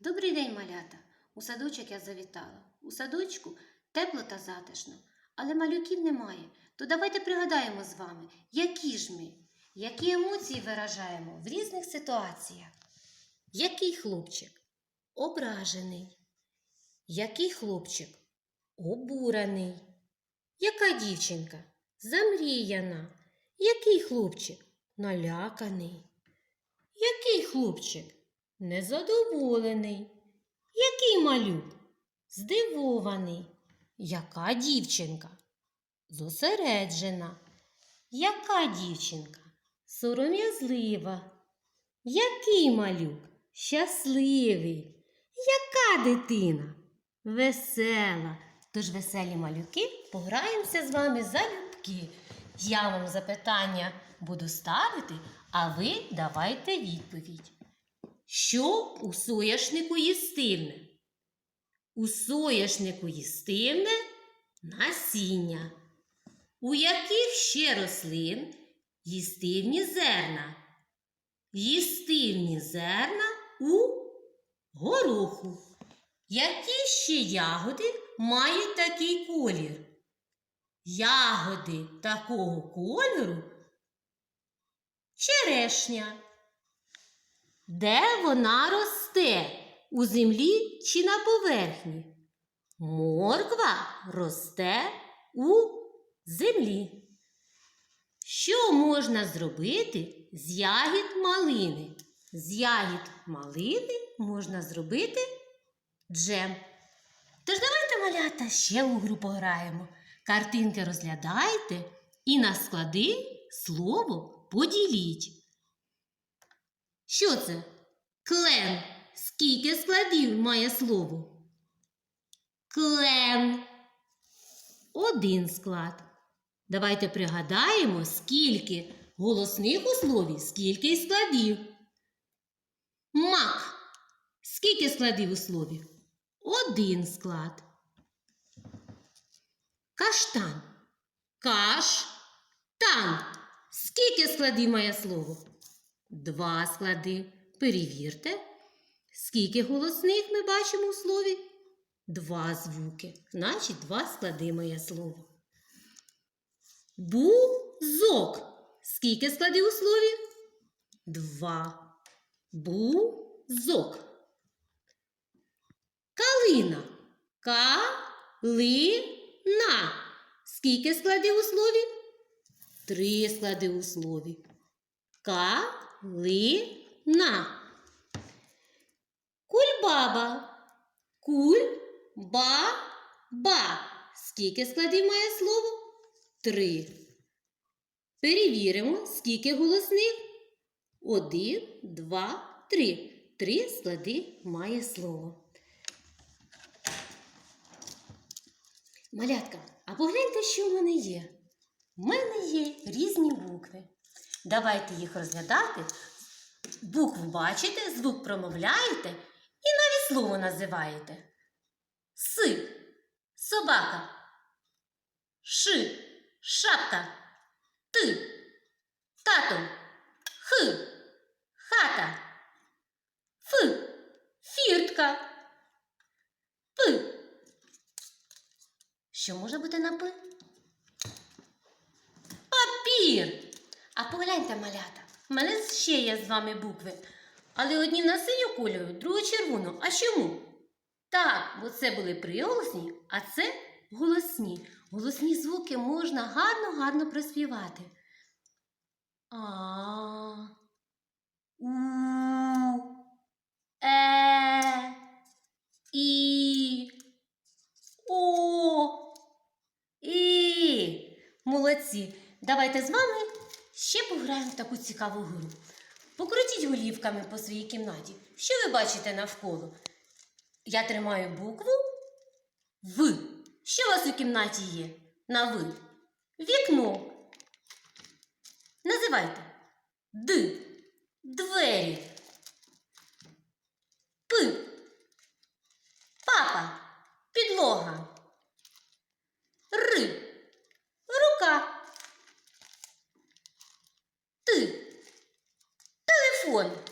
Добрий день, малята! У садочок я завітала. У садочку тепло та затишно, але малюків немає. То давайте пригадаємо з вами, які ж ми, які емоції виражаємо в різних ситуаціях. Який хлопчик ображений? Який хлопчик обурений? Яка дівчинка замріяна? Який хлопчик наляканий? Який хлопчик незадоволений? Який малюк здивований? Яка дівчинка зосереджена? Яка дівчинка сором'язлива? Який малюк щасливий? Яка дитина весела? Тож веселі малюки пограємося з вами залюбки. Я вам запитання буду ставити, а ви давайте відповідь. Що у соняшнику їстивне? У соняшнику їстивне насіння. У яких ще рослин їстивні зерна? Їстивні зерна у гороху. Які ще ягоди мають такий колір? Ягоди такого кольору черешня. Де вона росте? У землі чи на поверхні? Морква росте у землі. Що можна зробити з ягід малини? З ягід малини можна зробити джем. Тож давайте, малята, ще у гру пограємо. Картинки розглядайте і на склади слово поділіть. Що це? Клен. Скільки складів має слово? Клен. Один склад. Давайте пригадаємо, скільки голосних у слові, скільки складів. Мак. Скільки складів у слові? Один склад. Каштан. Каш-тан. Скільки складів має слово? Два склади. Перевірте. Скільки голосних ми бачимо у слові? Два звуки. Значить, два склади моє слово. Бузок. Скільки складів у слові? Два. Бузок. Калина. Калина. Скільки складів у слові? Три склади у слові. Калина. Кульбаба. Куль-ба-ба. Скільки складів має слово? Три. Перевіримо, скільки голосних. Один, два, три. Три склади має слово. Малятка, а погляньте, що в мене є. У мене є різні букви. Давайте їх розглядати. Букву бачите, звук промовляєте і навіть слово називаєте. С. Собака. Ш. Шапка. Т. Тато. Х. Хата. Ф. Фіртка. П. Що може бути на П? Папір. А погляньте, малята, в мене ще є з вами букви. Але одні на синю кольору, другу червону. А чому? Так, бо це були приголосні, а це голосні. Голосні звуки можна гарно-гарно проспівати. А. У. Е. І. О. І. Молодці. Давайте з вами Ще пограємо в таку цікаву гру. Покрутіть голівками по своїй кімнаті. Що ви бачите навколо? Я тримаю букву В. Що у вас у кімнаті є? На В. Вікно. Називайте Д. Двері. П. Папа. Підлога. one.